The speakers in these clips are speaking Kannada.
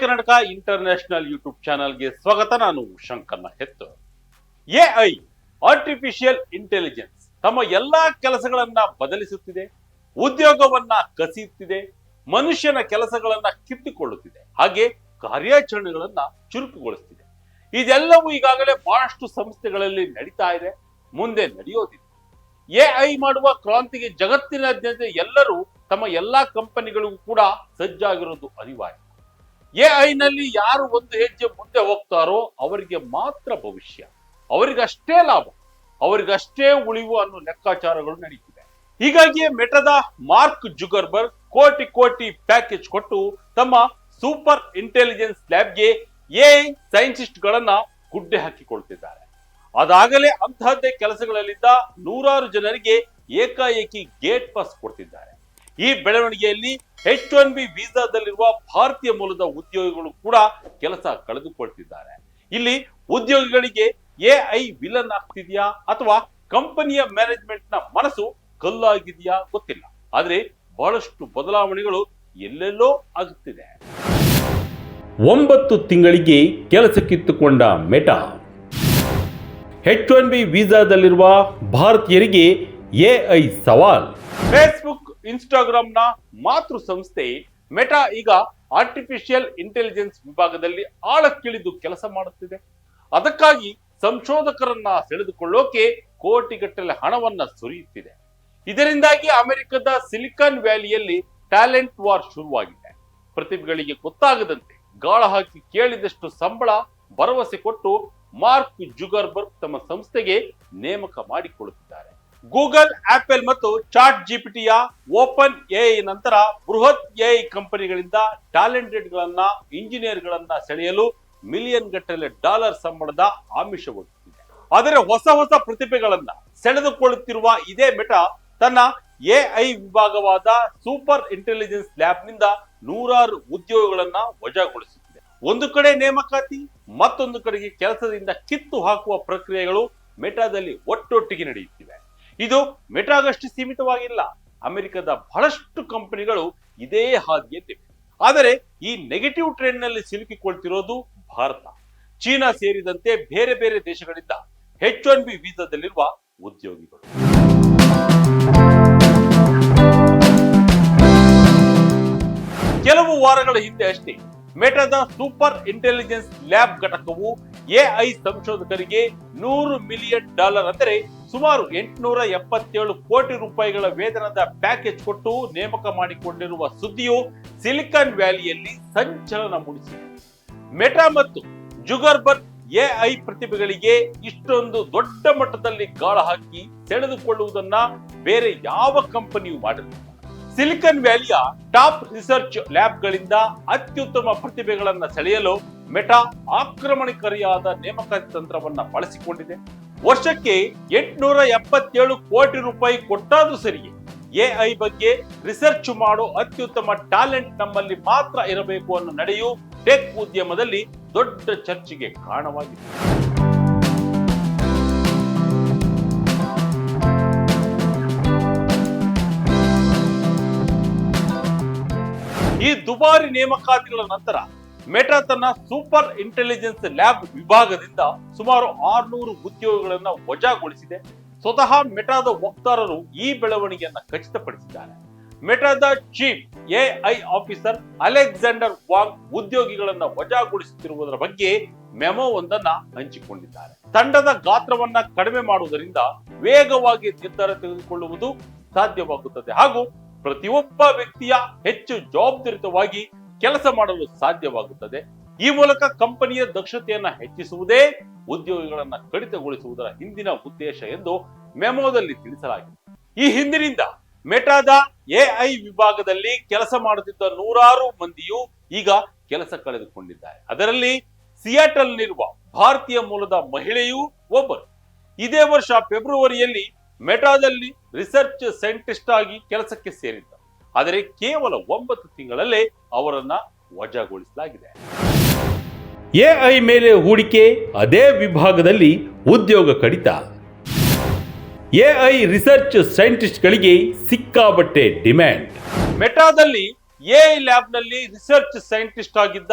ಕರ್ನಾಟಕ ಇಂಟರ್ನ್ಯಾಷನಲ್ ಯೂಟ್ಯೂಬ್ ಚಾನಲ್ಗೆ ಸ್ವಾಗತ. ನಾನು ಶಂಕರ್ನ ಹೆತ್ತು ಎಐ ಆರ್ಟಿಫಿಷಿಯಲ್ ಇಂಟೆಲಿಜೆನ್ಸ್ ತಮ್ಮ ಎಲ್ಲಾ ಕೆಲಸಗಳನ್ನ ಬದಲಿಸುತ್ತಿದೆ, ಉದ್ಯೋಗವನ್ನ ಕಸಿಯುತ್ತಿದೆ, ಮನುಷ್ಯನ ಕೆಲಸಗಳನ್ನ ಕಿತ್ತುಕೊಳ್ಳುತ್ತಿದೆ, ಹಾಗೆ ಕಾರ್ಯಾಚರಣೆಗಳನ್ನ ಚುರುಕುಗೊಳಿಸುತ್ತಿದೆ. ಇದೆಲ್ಲವೂ ಈಗಾಗಲೇ ಬಹಳಷ್ಟು ಸಂಸ್ಥೆಗಳಲ್ಲಿ ನಡೀತಾ ಇದೆ, ಮುಂದೆ ನಡೆಯೋದಿದೆ ಎಐ ಮಾಡುವ ಕ್ರಾಂತಿಗೆ ಜಗತ್ತಿನಾದ್ಯಂತ ಎಲ್ಲರೂ ತಮ್ಮ ಎಲ್ಲಾ ಕಂಪನಿಗಳಿಗೂ ಕೂಡ ಸಜ್ಜಾಗಿರೋದು ಅನಿವಾರ್ಯ. ಎಐ ಐನಲ್ಲಿ ಯಾರು ಒಂದು ಹೆಜ್ಜೆ ಮುಂದೆ ಹೋಗ್ತಾರೋ ಅವರಿಗೆ ಮಾತ್ರ ಭವಿಷ್ಯ. ಅವರಿಗಷ್ಟೇ ಲಾಭ. ಅವರಿಗಷ್ಟೇ ಉಳಿವು ಅನ್ನೋ ಲೆಕ್ಕಾಚಾರಗಳು ನಡೀತಿದೆ. ಹೀಗಾಗಿ ಮೆಟದ ಮಾರ್ಕ್ ಜುಗರ್ಬರ್ಗ್ ಕೋಟಿ ಕೋಟಿ ಪ್ಯಾಕೇಜ್ ಕೊಟ್ಟು ತಮ್ಮ ಸೂಪರ್ ಇಂಟೆಲಿಜೆನ್ಸ್ ಲ್ಯಾಬ್ಗೆ ಸೈಂಟಿಸ್ಟ್ ಗಳನ್ನ ಗುಡ್ಡೆ ಹಾಕಿಕೊಳ್ತಿದ್ದಾರೆ. ಅದಾಗಲೇ ಅಂತಹದ್ದೇ ಕೆಲಸಗಳಲ್ಲಿದ್ದ ನೂರಾರು ಜನರಿಗೆ ಏಕಾಏಕಿ ಗೇಟ್ ಪಾಸ್ ಕೊಡ್ತಿದ್ದಾರೆ. ಈ ಬೆಳವಣಿಗೆಯಲ್ಲಿ ಎಚ್ ಒನ್ ಬಿ ವೀಸಾದಲ್ಲಿರುವ ಭಾರತೀಯ ಮೂಲದ ಉದ್ಯೋಗಿಗಳು ಕೂಡ ಕೆಲಸ ಕಳೆದುಕೊಳ್ತಿದ್ದಾರೆ. ಇಲ್ಲಿ ಉದ್ಯೋಗಿಗಳಿಗೆ ಎಐ ವಿಲನ್ ಆಗ್ತಿದೆಯಾ ಅಥವಾ ಕಂಪನಿಯ ಮ್ಯಾನೇಜ್ಮೆಂಟ್ನ ಮನಸ್ಸು ಕಲ್ಲಾಗಿದೆಯಾ ಗೊತ್ತಿಲ್ಲ. ಆದ್ರೆ ಬಹಳಷ್ಟು ಬದಲಾವಣೆಗಳು ಎಲ್ಲೆಲ್ಲೋ ಆಗುತ್ತಿದೆ. ಒಂಬತ್ತು ತಿಂಗಳಿಗೆ ಕೆಲಸ ಕಿತ್ತುಕೊಂಡ ಮೆಟಾ ಹೆಚ್ ಒನ್ ಬಿ ವೀಸಾದಲ್ಲಿರುವ ಭಾರತೀಯರಿಗೆ ಎಐ ಸವಾಲ್. ಫೇಸ್ಬುಕ್ ಇನ್ಸ್ಟಾಗ್ರಾಂನ ಮಾತೃ ಸಂಸ್ಥೆ ಮೆಟಾ ಈಗ ಆರ್ಟಿಫಿಷಿಯಲ್ ಇಂಟೆಲಿಜೆನ್ಸ್ ವಿಭಾಗದಲ್ಲಿ ಆಳಕ್ಕಿಳಿದು ಕೆಲಸ ಮಾಡುತ್ತಿದೆ. ಅದಕ್ಕಾಗಿ ಸಂಶೋಧಕರನ್ನ ಸೆಳೆದುಕೊಳ್ಳೋಕೆ ಕೋಟಿಗಟ್ಟಲೆ ಹಣವನ್ನ ಸುರಿಯುತ್ತಿದೆ. ಇದರಿಂದಾಗಿ ಅಮೆರಿಕದ ಸಿಲಿಕಾನ್ ವ್ಯಾಲಿಯಲ್ಲಿ ಟ್ಯಾಲೆಂಟ್ ವಾರ್ ಶುರುವಾಗಿದೆ. ಪ್ರತಿಭೆಗಳಿಗೆ ಗೊತ್ತಾಗದಂತೆ ಗಾಳ ಹಾಕಿ ಕೇಳಿದಷ್ಟು ಸಂಬಳ, ಭರವಸೆ ಕೊಟ್ಟು ಮಾರ್ಕ್ ಜುಗರ್ಬರ್ಗ್ ತಮ್ಮ ಸಂಸ್ಥೆಗೆ ನೇಮಕ ಮಾಡಿಕೊಳ್ಳುತ್ತಿದ್ದಾರೆ ಗೂಗಲ್, ಆಪಲ್ ಮತ್ತು ಚಾಟ್ ಜಿಪಿಟಿಯ ಓಪನ್ ಎಐ ನಂತರ ಬೃಹತ್ ಎಐ ಕಂಪನಿಗಳಿಂದ ಟ್ಯಾಲೆಂಟೆಡ್ ಗಳನ್ನ ಇಂಜಿನಿಯರ್ ಗಳನ್ನ ಸೆಳೆಯಲು ಮಿಲಿಯನ್ ಗಟ್ಟಲೆ ಡಾಲರ್ ಸಂಬಳದ ಆಮಿಷ ಆದರೆ ಹೊಸ ಹೊಸ ಪ್ರತಿಭೆಗಳನ್ನ ಸೆಳೆದುಕೊಳ್ಳುತ್ತಿರುವ ಇದೇ ಮೆಟ ತನ್ನ ಎಐ ವಿಭಾಗವಾದ ಸೂಪರ್ ಇಂಟೆಲಿಜೆನ್ಸ್ ಲ್ಯಾಬ್ನಿಂದ ನೂರಾರು ಉದ್ಯೋಗಗಳನ್ನ ವಜಾಗೊಳಿಸುತ್ತಿದೆ. ಒಂದು ಕಡೆ ನೇಮಕಾತಿ, ಮತ್ತೊಂದು ಕಡೆಗೆ ಕೆಲಸದಿಂದ ಕಿತ್ತು ಹಾಕುವ ಪ್ರಕ್ರಿಯೆಗಳು ಮೆಟಾದಲ್ಲಿ ಒಟ್ಟೊಟ್ಟಿಗೆ ನಡೆಯುತ್ತಿವೆ. ಇದು ಮೆಟಾಗಷ್ಟು ಸೀಮಿತವಾಗಿಲ್ಲ. ಅಮೆರಿಕದ ಬಹಳಷ್ಟು ಕಂಪನಿಗಳು ಇದೇ ಹಾದಿಯಲ್ಲಿವೆ ಆದರೆ ಈ ನೆಗೆಟಿವ್ ಟ್ರೆಂಡ್ನಲ್ಲಿ ಸಿಲುಕಿಕೊಳ್ತಿರೋದು ಭಾರತ. ಚೀನಾ ಸೇರಿದಂತೆ ಬೇರೆ ಬೇರೆ ದೇಶಗಳಿಂದ ಹೆಚ್ ಒನ್ ಬಿ ವೀಸಾದಲ್ಲಿರುವ ಉದ್ಯೋಗಿಗಳು. ಕೆಲವು ವಾರಗಳ ಹಿಂದೆ ಅಷ್ಟೇ ಮೆಟಾದ ಸೂಪರ್ ಇಂಟೆಲಿಜೆನ್ಸ್ ಲ್ಯಾಬ್ ಘಟಕವು ಎಐ ಸಂಶೋಧಕರಿಗೆ ನೂರು ಮಿಲಿಯನ್ ಡಾಲರ್ ಅಂದರೆ ಸುಮಾರು ಎಂಟುನೂರ ಎಪ್ಪತ್ತೇಳು ಕೋಟಿ ರೂಪಾಯಿಗಳ ವೇತನದ ಪ್ಯಾಕೇಜ್ ಕೊಟ್ಟು ನೇಮಕ ಮಾಡಿಕೊಂಡಿರುವ ಸುದ್ದಿಯು ಸಿಲಿಕಾನ್ ವ್ಯಾಲಿಯಲ್ಲಿ ಸಂಚಲನ ಮೂಡಿಸಿದೆ. ಮೆಟಾ ಮತ್ತು ಜುಗರ್ಬರ್ಗ್ ಎಐ ಪ್ರತಿಭೆಗಳಿಗೆ ಇಷ್ಟೊಂದು ದೊಡ್ಡ ಮಟ್ಟದಲ್ಲಿ ಗಾಳ ಹಾಕಿ ಸೆಳೆದುಕೊಳ್ಳುವುದನ್ನ ಬೇರೆ ಯಾವ ಕಂಪನಿಯೂ ಮಾಡಿರಲಿಲ್ಲ ಸಿಲಿಕಾನ್ ವ್ಯಾಲಿಯ ಟಾಪ್ ರಿಸರ್ಚ್ ಲ್ಯಾಬ್ಗಳಿಂದ ಅತ್ಯುತ್ತಮ ಪ್ರತಿಭೆಗಳನ್ನು ಸೆಳೆಯಲು ಮೆಟಾ ಆಕ್ರಮಣಕಾರಿಯಾದ ನೇಮಕಾತಿ ತಂತ್ರವನ್ನ ಬಳಸಿಕೊಂಡಿದೆ. ವರ್ಷಕ್ಕೆ ಎಂಟುನೂರ ಎಪ್ಪತ್ತೇಳು ಕೋಟಿ ರೂಪಾಯಿ ಕೊಟ್ಟಾದ್ರೂ ಸರಿಯೇ ಎಐ ಬಗ್ಗೆ ರಿಸರ್ಚ್ ಮಾಡೋ ಅತ್ಯುತ್ತಮ ಟ್ಯಾಲೆಂಟ್ ನಮ್ಮಲ್ಲಿ ಮಾತ್ರ ಇರಬೇಕು ಅನ್ನೋ ನಡೆಯು ಟೆಕ್ ಉದ್ಯಮದಲ್ಲಿ ದೊಡ್ಡ ಚರ್ಚೆಗೆ ಕಾರಣವಾಗಿದೆ. ಈ ದುಬಾರಿ ನೇಮಕಾತಿಗಳ ನಂತರ ಮೆಟಾ ತನ್ನ ಸೂಪರ್ ಇಂಟೆಲಿಜೆನ್ಸ್ ಲ್ಯಾಬ್ ವಿಭಾಗದಿಂದ ಸುಮಾರು ಆರ್ನೂರು ಉದ್ಯೋಗಗಳನ್ನು ವಜಾಗೊಳಿಸಿದೆ. ಸ್ವತಃ ಮೆಟಾದ ವಕ್ತಾರರು ಈ ಬೆಳವಣಿಗೆಯನ್ನ ಖಚಿತಪಡಿಸಿದ್ದಾರೆ. ಮೆಟಾದ chief AI officer Alexander Wang ಉದ್ಯೋಗಿಗಳನ್ನ ವಜಾಗೊಳಿಸುತ್ತಿರುವುದರ ಬಗ್ಗೆ ಮೆಮೊ ಒಂದನ್ನ ಹಂಚಿಕೊಂಡಿದ್ದಾರೆ. ತಂಡದ ಗಾತ್ರವನ್ನ ಕಡಿಮೆ ಮಾಡುವುದರಿಂದ ವೇಗವಾಗಿ ನಿರ್ಧಾರ ತೆಗೆದುಕೊಳ್ಳುವುದು ಸಾಧ್ಯವಾಗುತ್ತದೆ. ಹಾಗೂ ಪ್ರತಿಯೊಬ್ಬ ವ್ಯಕ್ತಿಯ ಹೆಚ್ಚು ಜವಾಬ್ದಾರಿತವಾಗಿ ಕೆಲಸ ಮಾಡಲು ಸಾಧ್ಯವಾಗುತ್ತದೆ. ಈ ಮೂಲಕ ಕಂಪನಿಯ ದಕ್ಷತೆಯನ್ನ ಹೆಚ್ಚಿಸುವುದೇ ಉದ್ಯೋಗಿಗಳನ್ನ ಕಡಿತಗೊಳಿಸುವುದರ ಹಿಂದಿನ ಉದ್ದೇಶ ಎಂದು ಮೆಮೋದಲ್ಲಿ ತಿಳಿಸಲಾಗಿದೆ. ಈ ಹಿಂದಿನಿಂದ ಮೆಟಾದ ಎಐ ವಿಭಾಗದಲ್ಲಿ ಕೆಲಸ ಮಾಡುತ್ತಿದ್ದ ನೂರಾರು ಮಂದಿಯು ಈಗ ಕೆಲಸ ಕಳೆದುಕೊಂಡಿದ್ದಾರೆ. ಅದರಲ್ಲಿ ಸಿಯಾಟಲ್ನಿರುವ ಭಾರತೀಯ ಮೂಲದ ಮಹಿಳೆಯೂ ಒಬ್ಬರು. ಇದೇ ವರ್ಷ ಫೆಬ್ರವರಿಯಲ್ಲಿ ಮೆಟಾದಲ್ಲಿ ರಿಸರ್ಚ್ ಸೈಂಟಿಸ್ಟ್ ಆಗಿ ಕೆಲಸಕ್ಕೆ ಸೇರಿದ್ದ. ಆದರೆ ಕೇವಲ ಒಂಬತ್ತು ತಿಂಗಳಲ್ಲೇ ಅವರನ್ನ ವಜಾಗೊಳಿಸಲಾಗಿದೆ. ಎಐ ಮೇಲೆ ಹೂಡಿಕೆ ಅದೇ ವಿಭಾಗದಲ್ಲಿ ಉದ್ಯೋಗ ಕಡಿತ. ಎಐ ರಿಸರ್ಚ್ ಸೈಂಟಿಸ್ಟ್ಗಳಿಗೆ ಸಿಕ್ಕಾಬಟ್ಟೆ ಡಿಮ್ಯಾಂಡ್. ಮೆಟಾದಲ್ಲಿ ಎಐ ಲ್ಯಾಬ್ನಲ್ಲಿ ರಿಸರ್ಚ್ ಸೈಂಟಿಸ್ಟ್ ಆಗಿದ್ದ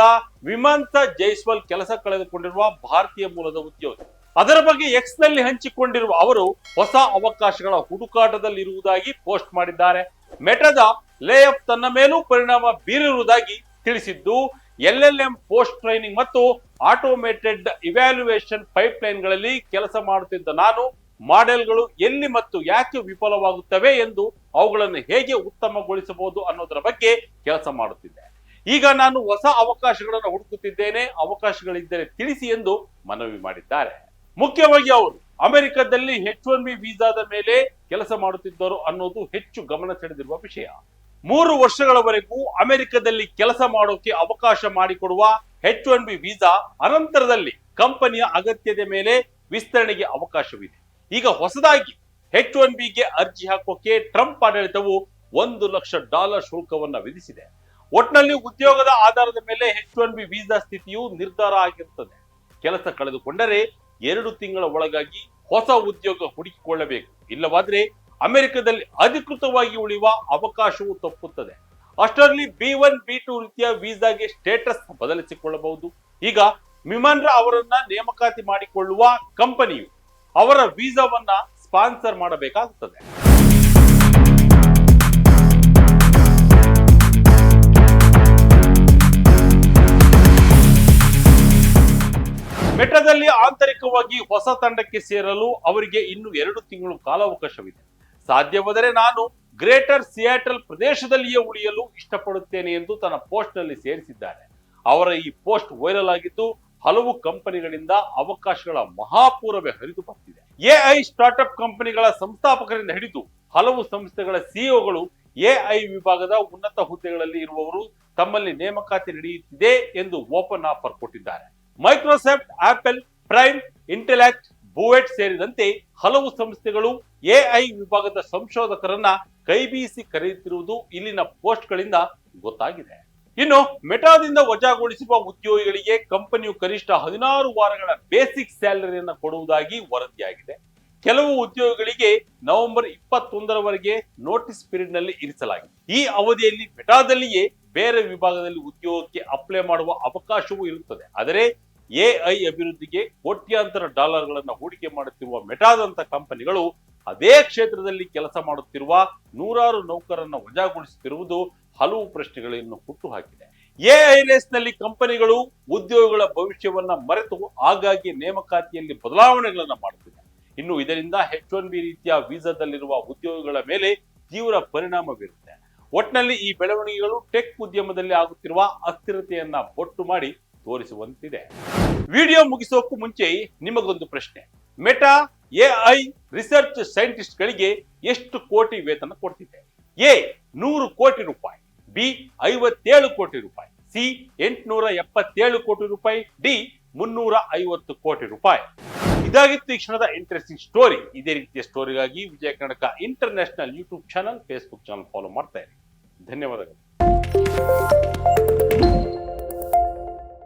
ವಿಮಂತ ಜೈಸ್ವಾಲ್ ಕೆಲಸ ಕಳೆದುಕೊಂಡಿರುವ ಭಾರತೀಯ ಮೂಲದ ಉದ್ಯೋಗಿ. ಅದರ ಬಗ್ಗೆ ಎಕ್ಸ್ನಲ್ಲಿ ಹಂಚಿಕೊಂಡಿರುವ ಅವರು ಹೊಸ ಅವಕಾಶಗಳ ಹುಡುಕಾಟದಲ್ಲಿರುವುದಾಗಿ ಪೋಸ್ಟ್ ಮಾಡಿದ್ದಾರೆ. ಮೆಟಾದ ಲೇಆಫ್ ತನ್ನ ಮೇಲೂ ಪರಿಣಾಮ ಬೀರಿರುವುದಾಗಿ ತಿಳಿಸಿದ್ದು, ಎಲ್ಎಲ್ಎಂ ಪೋಸ್ಟ್ ಟ್ರೈನಿಂಗ್ ಮತ್ತು ಆಟೋಮೇಟೆಡ್ ಇವ್ಯಾಲ್ಯೂಯೇಷನ್ ಪೈಪ್ಲೈನ್ಗಳಲ್ಲಿ ಕೆಲಸ ಮಾಡುತ್ತಿದ್ದ ನಾನು, ಮಾಡೆಲ್ಗಳು ಎಲ್ಲಿ ಮತ್ತು ಯಾಕೆ ವಿಫಲವಾಗುತ್ತವೆ ಎಂದು ಅವುಗಳನ್ನು ಹೇಗೆ ಉತ್ತಮಗೊಳಿಸಬಹುದು ಅನ್ನೋದರ ಬಗ್ಗೆ ಕೆಲಸ ಮಾಡುತ್ತಿದ್ದೆ. ಈಗ ನಾನು ಹೊಸ ಅವಕಾಶಗಳನ್ನು ಹುಡುಕುತ್ತಿದ್ದೇನೆ, ಅವಕಾಶಗಳಿದ್ದರೆ ತಿಳಿಸಿ ಎಂದು ಮನವಿ ಮಾಡಿದ್ದಾರೆ. ಮುಖ್ಯವಾಗಿ ಅವರು, ಅಮೆರಿಕದಲ್ಲಿ ಹೆಚ್ ಒನ್ ಬಿ ವೀಸಾದ ಮೇಲೆ ಕೆಲಸ ಮಾಡುತ್ತಿದ್ದರು ಅನ್ನೋದು ಹೆಚ್ಚು ಗಮನ ಸೆಳೆದಿರುವ ವಿಷಯ. ಮೂರು ವರ್ಷಗಳವರೆಗೂ ಅಮೆರಿಕದಲ್ಲಿ ಕೆಲಸ ಮಾಡೋಕೆ ಅವಕಾಶ ಮಾಡಿಕೊಡುವ ಎಚ್ ಒನ್ ಬಿ ವೀಸಾ ಅನಂತರದಲ್ಲಿ ಕಂಪನಿಯ ಅಗತ್ಯದ ಮೇಲೆ ವಿಸ್ತರಣೆಗೆ ಅವಕಾಶವಿದೆ. ಈಗ ಹೊಸದಾಗಿ ಎಚ್ ಒನ್ ಬಿಗೆ ಅರ್ಜಿ ಹಾಕೋಕೆ ಟ್ರಂಪ್ ಆಡಳಿತವು ಒಂದು ಲಕ್ಷ ಡಾಲರ್ ಶುಲ್ಕವನ್ನ ವಿಧಿಸಿದೆ. ಒಟ್ನಲ್ಲಿ ಉದ್ಯೋಗದ ಆಧಾರದ ಮೇಲೆ ಎಚ್ ಒನ್ ಬಿ ವೀಸಾ ಸ್ಥಿತಿಯು ನಿರ್ಧಾರ ಆಗಿರುತ್ತದೆ. ಕೆಲಸ ಕಳೆದುಕೊಂಡರೆ ಎರಡು ತಿಂಗಳ ಒಳಗಾಗಿ ಹೊಸ ಉದ್ಯೋಗ ಹುಡುಕಿಕೊಳ್ಳಬೇಕು. ಇಲ್ಲವಾದ್ರೆ ಅಮೆರಿಕದಲ್ಲಿ ಅಧಿಕೃತವಾಗಿ ಉಳಿಯುವ ಅವಕಾಶವು ತಪ್ಪುತ್ತದೆ. ಅಷ್ಟರಲ್ಲಿ ಬಿ ಒನ್, ಬಿ ಟು ರೀತಿಯ ವೀಸಾಗೆ ಸ್ಟೇಟಸ್ ಬದಲಿಸಿಕೊಳ್ಳಬಹುದು. ಈಗ ಮಿಮನ್ರ ಅವರನ್ನ ನೇಮಕಾತಿ ಮಾಡಿಕೊಳ್ಳುವ ಕಂಪನಿಯು ಅವರ ವೀಸಾವನ್ನ ಸ್ಪಾನ್ಸರ್ ಮಾಡಬೇಕಾಗುತ್ತದೆ. ಮೆಟ್ರದಲ್ಲಿ ಆಂತರಿಕವಾಗಿ ಹೊಸ ತಂಡಕ್ಕೆ ಸೇರಲು ಅವರಿಗೆ ಇನ್ನು ಎರಡು ತಿಂಗಳು ಕಾಲಾವಕಾಶವಿದೆ. ಸಾಧ್ಯವಾದರೆ ನಾನು ಗ್ರೇಟರ್ ಸಿಯಾಟಲ್ ಪ್ರದೇಶದಲ್ಲಿಯೇ ಉಳಿಯಲು ಇಷ್ಟಪಡುತ್ತೇನೆ ಎಂದು ತನ್ನ ಪೋಸ್ಟ್ನಲ್ಲಿ ಸೇರಿಸಿದ್ದಾರೆ. ಅವರ ಈ ಪೋಸ್ಟ್ ವೈರಲ್ ಆಗಿದ್ದು ಹಲವು ಕಂಪನಿಗಳಿಂದ ಅವಕಾಶಗಳ ಮಹಾಪೂರವೇ ಹರಿದು ಬರ್ತಿದೆ. ಎಐ ಸ್ಟಾರ್ಟ್ಅಪ್ ಕಂಪನಿಗಳ ಸಂಸ್ಥಾಪಕರಿಂದ ಹಿಡಿದು ಹಲವು ಸಂಸ್ಥೆಗಳ ಸಿಇಒಗಳು ಎಐ ವಿಭಾಗದ ಉನ್ನತ ಹುದ್ದೆಗಳಲ್ಲಿ ಇರುವವರು ತಮ್ಮಲ್ಲಿ ನೇಮಕಾತಿ ನಡೆಯುತ್ತಿದೆ ಎಂದು ಓಪನ್ ಆಫರ್ ಕೊಟ್ಟಿದ್ದಾರೆ. ಮೈಕ್ರೋಸಾಫ್ಟ್, ಆಪಲ್, ಪ್ರೈಮ್ ಇಂಟೆಲೆಕ್ಟ್ ಬುವೆಟ್ ಸೇರಿದಂತೆ ಹಲವು ಸಂಸ್ಥೆಗಳು ಎಐ ವಿಭಾಗದ ಸಂಶೋಧಕರನ್ನ ಕೈಬೀಸಿ ಕರೆಯುತ್ತಿರುವುದು ಇಲ್ಲಿನ ಪೋಸ್ಟ್ಗಳಿಂದ ಗೊತ್ತಾಗಿದೆ. ಇನ್ನು ಮೆಟಾದಿಂದ ವಜಾಗೊಳಿಸುವ ಉದ್ಯೋಗಿಗಳಿಗೆ ಕಂಪನಿಯು ಕನಿಷ್ಠ ಹದಿನಾರು ವಾರಗಳ ಬೇಸಿಕ್ ಸ್ಯಾಲರಿಯನ್ನು ಕೊಡುವುದಾಗಿ ವರದಿಯಾಗಿದೆ. ಕೆಲವು ಉದ್ಯೋಗಿಗಳಿಗೆ ನವೆಂಬರ್ ಇಪ್ಪತ್ತೊಂದರವರೆಗೆ ನೋಟಿಸ್ ಪೀರಿಯಡ್ನಲ್ಲಿ ಇರಿಸಲಾಗಿದೆ. ಈ ಅವಧಿಯಲ್ಲಿ ಮೆಟಾದಲ್ಲಿಯೇ ಬೇರೆ ವಿಭಾಗದಲ್ಲಿ ಉದ್ಯೋಗಕ್ಕೆ ಅಪ್ಲೈ ಮಾಡುವ ಅವಕಾಶವೂ ಇರುತ್ತದೆ. ಆದರೆ ಎಐ ಅಭಿವೃದ್ಧಿಗೆ ಕೋಟ್ಯಾಂತರ ಡಾಲರ್ಗಳನ್ನು ಹೂಡಿಕೆ ಮಾಡುತ್ತಿರುವ ಮೆಟಾದಂತ ಕಂಪನಿಗಳು ಅದೇ ಕ್ಷೇತ್ರದಲ್ಲಿ ಕೆಲಸ ಮಾಡುತ್ತಿರುವ ನೂರಾರು ನೌಕರನ್ನ ವಜಾಗೊಳಿಸುತ್ತಿರುವುದು ಹಲವು ಪ್ರಶ್ನೆಗಳನ್ನು ಹುಟ್ಟುಹಾಕಿದೆ. ಎಐ ರೇಸ್ನಲ್ಲಿ ಕಂಪನಿಗಳು ಉದ್ಯೋಗಗಳ ಭವಿಷ್ಯವನ್ನ ಮರೆತು ಆಗಾಗ್ಗೆ ನೇಮಕಾತಿಯಲ್ಲಿ ಬದಲಾವಣೆಗಳನ್ನ ಮಾಡುತ್ತಿದೆ. ಇನ್ನು ಇದರಿಂದ ಹೆಚ್ ಒನ್ ಬಿ ರೀತಿಯ ವೀಸಾದಲ್ಲಿರುವ ಉದ್ಯೋಗಗಳ ಮೇಲೆ ತೀವ್ರ ಪರಿಣಾಮ ಬೀರುತ್ತೆ ಒಟ್ನಲ್ಲಿ ಈ ಬೆಳವಣಿಗೆಗಳು ಟೆಕ್ ಉದ್ಯಮದಲ್ಲಿ ಆಗುತ್ತಿರುವ ಅಸ್ಥಿರತೆಯನ್ನ ಬೊಟ್ಟು ಮಾಡಿ ತೋರಿಸುವಂತಿದೆ. ವಿಡಿಯೋ ಮುಗಿಸೋಕ್ಕೂ ಮುಂಚೆ ನಿಮಗೊಂದು ಪ್ರಶ್ನೆ. ಮೆಟಾ ಎಐ ರಿಸರ್ಚ್ ಸೈಂಟಿಸ್ಟ್ ಗಳಿಗೆ ಎಷ್ಟು ಕೋಟಿ ವೇತನ ಕೊಡ್ತಿದೆ? ಎ, ನೂರು ಕೋಟಿ ರೂಪಾಯಿ. ಬಿ, ಐವತ್ತೇಳು ಕೋಟಿ ರೂಪಾಯಿ. ಸಿ, ಎಂಟುನೂರ ಎಪ್ಪತ್ತೇಳು ಕೋಟಿ ರೂಪಾಯಿ. ಡಿ, ಮುನ್ನೂರ ಐವತ್ತು ಕೋಟಿ ರೂಪಾಯಿ. ಇದಾಗಿತ್ತು ಈ ಕ್ಷಣದ ಇಂಟ್ರೆಸ್ಟಿಂಗ್ ಸ್ಟೋರಿ ಇದೇ ರೀತಿಯ ಸ್ಟೋರಿಗಾಗಿ Vijaya Karnataka international YouTube channel Facebook channel follow ಮಾಡ್ತಾ ಇರಿ. ಧನ್ಯವಾದಗಳು.